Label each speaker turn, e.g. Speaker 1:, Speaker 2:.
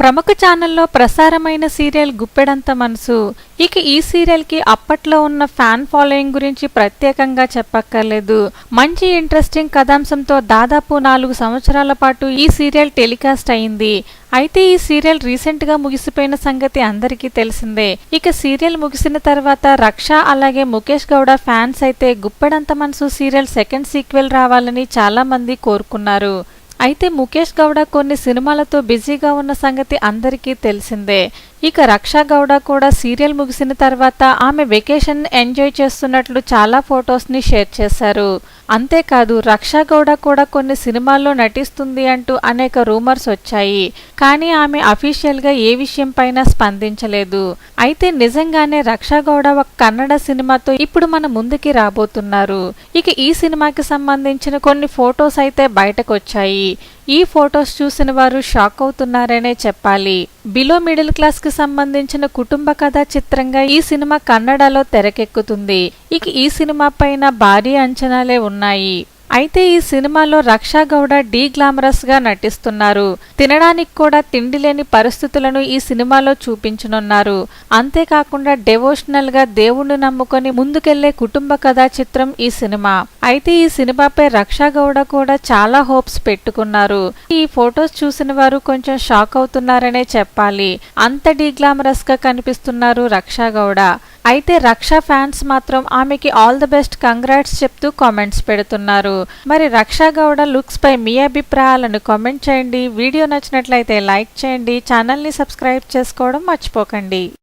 Speaker 1: ప్రముఖ ఛానల్లో ప్రసారమైన సీరియల్ గుప్పెడంత మనసు. ఇక ఈ సీరియల్కి అప్పట్లో ఉన్న ఫ్యాన్ ఫాలోయింగ్ గురించి ప్రత్యేకంగా చెప్పక్కర్లేదు. మంచి ఇంట్రెస్టింగ్ కథాంశంతో దాదాపు నాలుగు సంవత్సరాల పాటు ఈ సీరియల్ టెలికాస్ట్ అయింది. అయితే ఈ సీరియల్ రీసెంట్గా ముగిసిపోయిన సంగతి అందరికీ తెలిసిందే. ఇక సీరియల్ ముగిసిన తర్వాత రక్ష అలాగే ముఖేష్ గౌడ ఫ్యాన్స్ అయితే గుప్పెడంత మనసు సీరియల్ సెకండ్ సీక్వెల్ రావాలని చాలా మంది కోరుకున్నారు. అయితే ముఖేష్ గౌడ కొన్ని సినిమాలతో బిజీగా ఉన్న సంగతి అందరికీ తెలిసిందే. ఇక రక్షా గౌడ కూడా సీరియల్ ముగిసిన తర్వాత ఆమె వెకేషన్ ఎంజాయ్ చేస్తున్నట్లు చాలా ఫొటోస్ని షేర్ చేశారు. అంతేకాదు రక్షా గౌడ కూడా కొన్ని సినిమాల్లో నటిస్తుంది అంటూ అనేక రూమర్స్ వచ్చాయి. కానీ ఆమె అఫీషియల్గా ఏ విషయం పైన స్పందించలేదు. అయితే నిజంగానే రక్షా గౌడ ఒక కన్నడ సినిమాతో ఇప్పుడు మన ముందుకి రాబోతున్నారు. ఇక ఈ సినిమాకి సంబంధించిన కొన్ని ఫొటోస్ అయితే బయటకొచ్చాయి ఈ ఫొటోస్ చూసిన వారు షాక్ అవుతున్నారనే చెప్పాలి. బిలో మిడిల్ క్లాస్కి సంబంధించిన కుటుంబ కథా చిత్రంగా ఈ సినిమా కన్నడలో తెరకెక్కుతుంది. ఇక ఈ సినిమా పైన భారీ అంచనాలే ఉన్నాయి. అయితే ఈ సినిమాలో రక్షా గౌడ డీ గ్లామరస్గా నటిస్తున్నారు. తినడానికి కూడా తిండి లేని పరిస్థితులను ఈ సినిమాలో చూపించనున్నారు. అంతేకాకుండా డెవోషనల్గా దేవుణ్ణి నమ్ముకొని ముందుకెళ్ళే కుటుంబ కథా చిత్రం ఈ సినిమా. అయితే ఈ సినిమాపై రక్షా గౌడ కూడా చాలా హోప్స్ పెట్టుకున్నారు. ఈ ఫొటోస్ చూసిన వారు కొంచెం షాక్ అవుతున్నారనే చెప్పాలి. అంత డీ గ్లామరస్గా కనిపిస్తున్నారు రక్షా గౌడ. అయితే రక్ష ఫ్యాన్స్ మాత్రం ఆమెకి ఆల్ ద బెస్ట్ కంగ్రాట్స్ చెప్తూ కామెంట్స్ పెడుతున్నారు. మరి రక్ష గౌడ లుక్స్ పై మీ అభిప్రాయాలను కామెంట్ చేయండి. వీడియో నచ్చినట్లయితే లైక్ చేయండి. ఛానల్ని సబ్స్క్రైబ్ చేసుకోవడం మర్చిపోకండి.